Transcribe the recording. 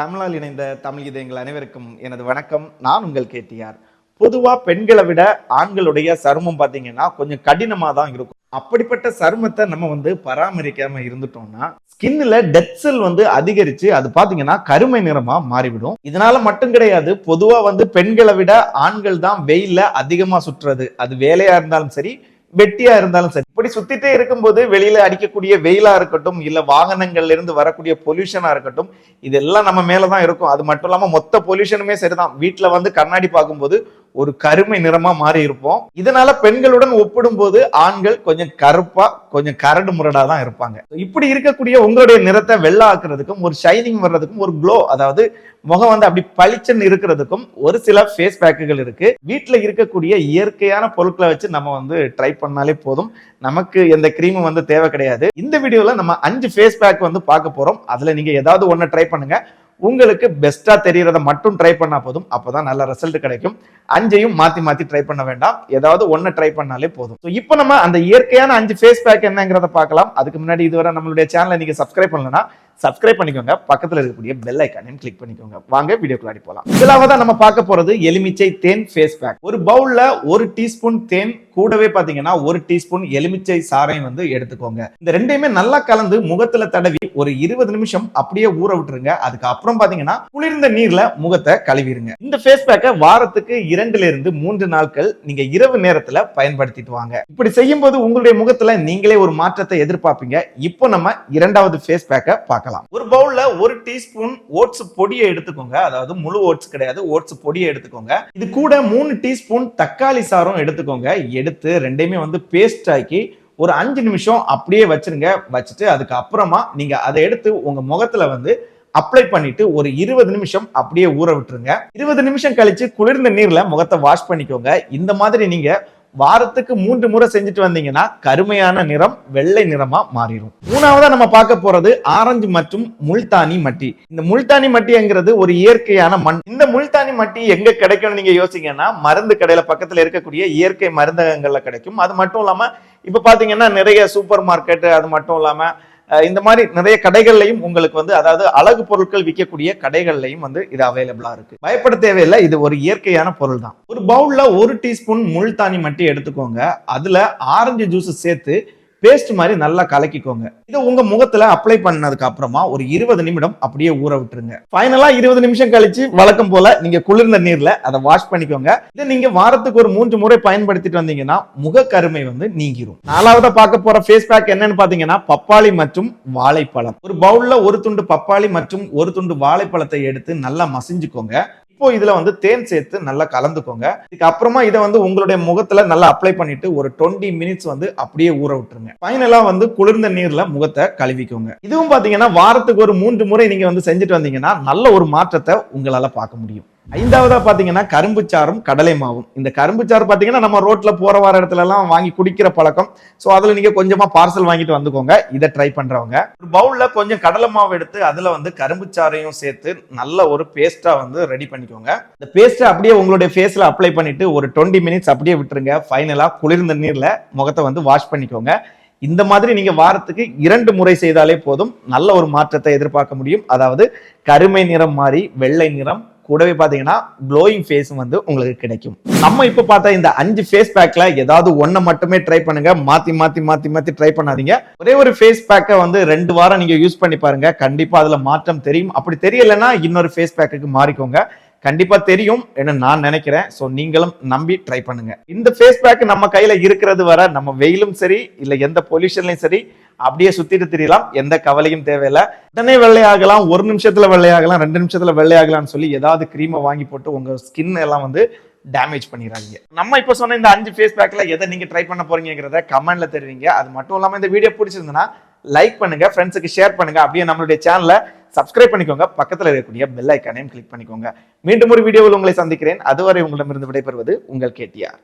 தமிழால் இணைந்த தமிழ் இதயங்கள் அனைவருக்கும் எனது வணக்கம். நான் உங்கள் கேட்டியார் பொதுவா பெண்களை விட ஆண்களுடைய சருமம் பாத்தீங்கன்னா கொஞ்சம் கடினமா தான் இருக்கும். அப்படிப்பட்ட சருமத்தை நம்ம வந்து பராமரிக்காம இருந்துட்டோம்னா ஸ்கின்ல டெத் செல் வந்து அதிகரிச்சு அது பாத்தீங்கன்னா கருமை நிறமா மாறிவிடும். இதனால மட்டும் கிடையாது பொதுவா வந்து பெண்களை விட ஆண்கள் தான் வெயில்ல அதிகமா சுற்றுறது. அது வேலையா இருந்தாலும் சரி வெட்டியா இருந்தாலும் சரி. இப்படி சுத்திட்டே இருக்கும்போது வெளியில அடிக்கக்கூடிய வெயிலா இருக்கட்டும் இல்ல வாகனங்கள்ல இருந்து வரக்கூடிய பொல்யூஷனா இருக்கட்டும் இதெல்லாம் நம்ம மேலதான் இருக்கும். அது மட்டும் இல்லாம மொத்த பொல்யூஷனுமே சரிதான். வீட்டுல வந்து கண்ணாடி பார்க்கும்போது ஒரு கருமை நிறமா மாறி இருப்போம். இதனால பெண்களுடன் ஒப்பிடும்போது ஆண்கள் கொஞ்சம் கருப்பா கொஞ்சம் கரடு முரடா தான் இருப்பாங்க. இப்படி இருக்கக்கூடிய உங்களுடைய நிறத்தை வெள்ள ஆக்குறதுக்கும் ஒரு ஷைனிங் வர்றதுக்கும் ஒரு க்ளோ அதாவது முகம் வந்து அப்படி பளிச்சுன்னு இருக்கிறதுக்கும் ஒரு சில ஃபேஸ் பேக்குகள் இருக்கு. வீட்டுல இருக்கக்கூடிய இயற்கையான பொருட்களை வச்சு நம்ம வந்து ட்ரை பண்ணாலே போதும். நமக்கு எந்த கிரீமும் வந்து தேவை கிடையாது. இந்த வீடியோல நம்ம அஞ்சு ஃபேஸ் பேக் வந்து பார்க்க போறோம். அதுல நீங்க ஏதாவது ஒன்று ட்ரை பண்ணுங்க. உங்களுக்கு பெஸ்டா தெரியறத மட்டும் ட்ரை பண்ணா போதும். அப்பதான் நல்ல ரிசல்ட் கிடைக்கும். அஞ்சையும் மாத்தி மாத்தி ட்ரை பண்ண வேண்டாம். ஏதாவது ஒண்ணு ட்ரை பண்ணாலே போதும். ஸோ இப்போ நம்ம அந்த இயற்கையான அஞ்சு ஃபேஸ் பேக் என்னங்கிறத பார்க்கலாம். அதுக்கு முன்னாடி இதுவரை நம்மளுடைய சேனலை நீங்க சப்ஸ்கிரைப் பண்ணலன்னா சப்ஸ்கிரைப் பண்ணிக்கோங்க. பக்கத்தில் இருக்கக்கூடிய பெல் ஐக்கானையும் கிளிக் பண்ணிக்கோங்க. வாங்க வீடியோக்குள்ளாடி போகலாம் முதலாவதா நம்ம பார்க்க போகிறது எலுமிச்சை தேன் ஃபேஸ் பேக் ஒரு பவுலில் ஒரு டீஸ்பூன் தேன் கூடவே பார்த்தீங்கன்னா ஒரு டீஸ்பூன் எலுமிச்சை சாரையும் வந்து எடுத்துக்கோங்க. இந்த ரெண்டையுமே நல்லா கலந்து முகத்துல தடவி ஒரு இருபது நிமிஷம் அப்படியே ஊற விட்டுருங்க. அதுக்கப்புறம் பார்த்தீங்கன்னா குளிர்ந்த நீர்ல முகத்தை கழுவிடுங்க இந்த ஃபேஸ் பேக்கை வாரத்துக்கு இரண்டுல இருந்து மூன்று நாட்கள் நீங்க இரவு நேரத்தில் பயன்படுத்திட்டு வாங்க. இப்படி செய்யும்போது உங்களுடைய முகத்துல நீங்களே ஒரு மாற்றத்தை எதிர்பார்ப்பீங்க. இப்போ நம்ம இரண்டாவது ஃபேஸ் பேக்கை பார்க்கலாம் ஒரு பவுல்ல ஒரு டீஸ்பூன் ஓட்ஸ் பொடியை எடுத்துக்கோங்க. அதாவது முழு ஓட்ஸ் கிடையாது ஓட்ஸ் பொடியை எடுத்துக்கோங்க. இது கூட மூணு டீஸ்பூன் தக்காளி சாரும் எடுத்துக்கோங்க. எடுத்து ரெண்டையுமே வந்து பேஸ்ட் ஆக்கி ஒரு அஞ்சு நிமிஷம் அப்படியே வச்சிருங்க. வச்சுட்டு அதுக்கப்புறமா நீங்க அதை எடுத்து உங்க முகத்துல வந்து அப்ளை பண்ணிட்டு ஒரு இருபது நிமிஷம் அப்படியே ஊற விட்டுருங்க. இருபது நிமிஷம் கழிச்சு குளிர்ந்த நீர்ல முகத்தை வாஷ் பண்ணிக்கோங்க. இந்த மாதிரி நீங்க வாரத்துக்கு மூன்று முறை செஞ்சுட்டு வந்தீங்கன்னா கருமையான நிறம் வெள்ளை நிறமா மாறிடும் மூணாவதா நம்ம பார்க்க போறது ஆரஞ்சு மற்றும் முல்தானி மட்டி. இந்த முல்தானி மட்டிங்கிறது ஒரு இயற்கையான மண். இந்த முல்தானி மட்டி எங்க கிடைக்கும் நீங்க யோசிங்கன்னா மருந்து கடையில பக்கத்துல இருக்கக்கூடிய இயற்கை மருந்தகங்கள்ல கிடைக்கும். அது மட்டும் இல்லாம இப்ப பாத்தீங்கன்னா நிறைய சூப்பர் மார்க்கெட் அது மட்டும் இல்லாம இந்த மாதிரி நிறைய கடைகள்லையும் உங்களுக்கு வந்து அதாவது அழகு பொருட்கள் விற்கக்கூடிய கடைகள்லையும் வந்து இது அவைலபிளா இருக்கு. பயப்பட தேவையில்லை இது ஒரு இயற்கையான பொருள் தான். ஒரு பவுல்ல ஒரு டீஸ்பூன் முள்தானி மட்டும் எடுத்துக்கோங்க. அதுல ஆரஞ்சு ஜூஸ் சேர்த்து பேஸ்ட் மாதிரி நல்லா கலக்கிக்கோங்க. இதை உங்க முகத்துல அப்ளை பண்ணதுக்கு அப்புறமா ஒரு இருபது நிமிடம் அப்படியே ஊற விட்டுருங்க. ஃபைனலா இருபது நிமிஷம் கழிச்சு வழக்கம் போல நீங்க குளிர்ந்த நீர்ல அதை வாஷ் பண்ணிக்கோங்க. இதை நீங்க வாரத்துக்கு ஒரு மூன்று முறை பயன்படுத்திட்டு வந்தீங்கன்னா முக கருமை வந்து நீங்கிரும். நாலாவதா பார்க்க போற ஃபேஸ் பேக் என்னன்னு பாத்தீங்கன்னா பப்பாளி மற்றும் வாழைப்பழம். ஒரு பவுல்ல ஒரு துண்டு பப்பாளி மற்றும் ஒரு துண்டு வாழைப்பழத்தை எடுத்து நல்லா மசிஞ்சுக்கோங்க. இப்போ இதுல வந்து தேன் சேர்த்து நல்லா கலந்துக்கோங்க. இதுக்கு அப்புறமா இதை வந்து உங்களுடைய முகத்துல நல்லா அப்ளை பண்ணிட்டு ஒரு டுவெண்ட்டி மினிட்ஸ் வந்து அப்படியே ஊற விட்டுருங்க. ஃபைனலா வந்து குளிர்ந்த நீர்ல முகத்தை கழுவிக்கோங்க. இதுவும் பாத்தீங்கன்னா வாரத்துக்கு ஒரு மூன்று முறை நீங்க வந்து செஞ்சுட்டு வந்தீங்கன்னா நல்ல ஒரு மாற்றத்தை உங்களால பார்க்க முடியும். ஐந்தாவதா பாத்தீங்கன்னா கரும்பு சாறும் கடலை மாவும். இந்த கரும்பு சாறு பாத்தீங்கன்னா நம்ம ரோட்ல போற வர இடத்துல எல்லாம் வாங்கி குடிக்கிற பழக்கம். சோ அதுல நீங்க கொஞ்சமா பார்சல் வாங்கிட்டு வந்துக்கோங்க. இதை ட்ரை பண்றவங்க. ஒரு பவுல்ல கொஞ்சம் கடலை மாவு எடுத்து அதுல வந்து கரும்பு சாறையும் சேர்த்து நல்ல ஒரு பேஸ்டா வந்து ரெடி பண்ணிக்கோங்க. இந்த பேஸ்ட்டை அப்படியே உங்களுடைய ஃபேஸ்ல அப்ளை பண்ணிட்டு ஒரு டுவெண்ட்டி மினிட்ஸ் அப்படியே விட்டுருங்க. ஃபைனலா குளிர்ந்த நீர்ல முகத்தை வந்து வாஷ் பண்ணிக்கோங்க. இந்த மாதிரி நீங்க வாரத்துக்கு இரண்டு முறை செய்தாலே போதும். நல்ல ஒரு மாற்றத்தை எதிர்பார்க்க முடியும். அதாவது கருமை நிறம் மாறி வெள்ளை நிறம் கூடவே பாத்தீங்கன்னா க்ளோயிங் ஃபேஸும் வந்து உங்களுக்கு கிடைக்கும். நம்ம இப்ப பார்த்தா இந்த அஞ்சு ஃபேஸ் பேக்ல ஏதாவது ஒன்றை மட்டுமே ட்ரை பண்ணுங்க. மாத்தி மாத்தி மாத்தி மாத்தி ட்ரை பண்ணாதீங்க. ஒரே ஒரு ஃபேஸ் பேக்கை வந்து ரெண்டு வாரம் நீங்க யூஸ் பண்ணி பாருங்க. கண்டிப்பா அதுல மாற்றம் தெரியும். அப்படி தெரியலைன்னா இன்னொரு ஃபேஸ் பேக்குக்கு மாறிக்கோங்க. கண்டிப்பாக தெரியும் என்ன நான் நினைக்கிறேன். ஸோ நீங்களும் நம்பி ட்ரை பண்ணுங்க. இந்த ஃபேஸ் பேக் நம்ம கையில் இருக்கிறது வர நம்ம வெயிலும் சரி இல்லை எந்த பொல்யூஷன்லையும் சரி அப்படியே சுத்திட்டு தெரியலாம். எந்த கவலையும் தேவையில்லை. உடனே வெள்ளையாகலாம் ஒரு நிமிஷத்துல வெள்ளையாகலாம் ரெண்டு நிமிஷத்துல வெள்ளையாகலாம்னு சொல்லி ஏதாவது கிரீமை வாங்கி போட்டு உங்க ஸ்கின் எல்லாம் வந்து டேமேஜ் பண்ணிடுறாங்க நம்ம இப்போ சொன்ன இந்த அஞ்சு ஃபேஸ் பேக்கில் எதை நீங்க ட்ரை பண்ண போறீங்கிறத கமெண்ட்ல தெரிவிங்க. அது மட்டும் இல்லாமல் இந்த வீடியோ பிடிச்சிருந்ததுன்னா லைக் பண்ணுங்க ஃப்ரெண்ட்ஸுக்கு ஷேர் பண்ணுங்க. அப்படியே நம்மளுடைய சேனலை சப்ஸ்கிரைப் பண்ணிக்கோங்க. பக்கத்துல இருக்கக்கூடிய பெல் ஐக்கானையும் கிளிக் பண்ணிக்கோங்க. மீண்டும் ஒரு வீடியோவில் உங்களை சந்திக்கிறேன். அதுவரை உங்களிடமிருந்து விடைபெறுவது உங்கள் கேட்டியார்.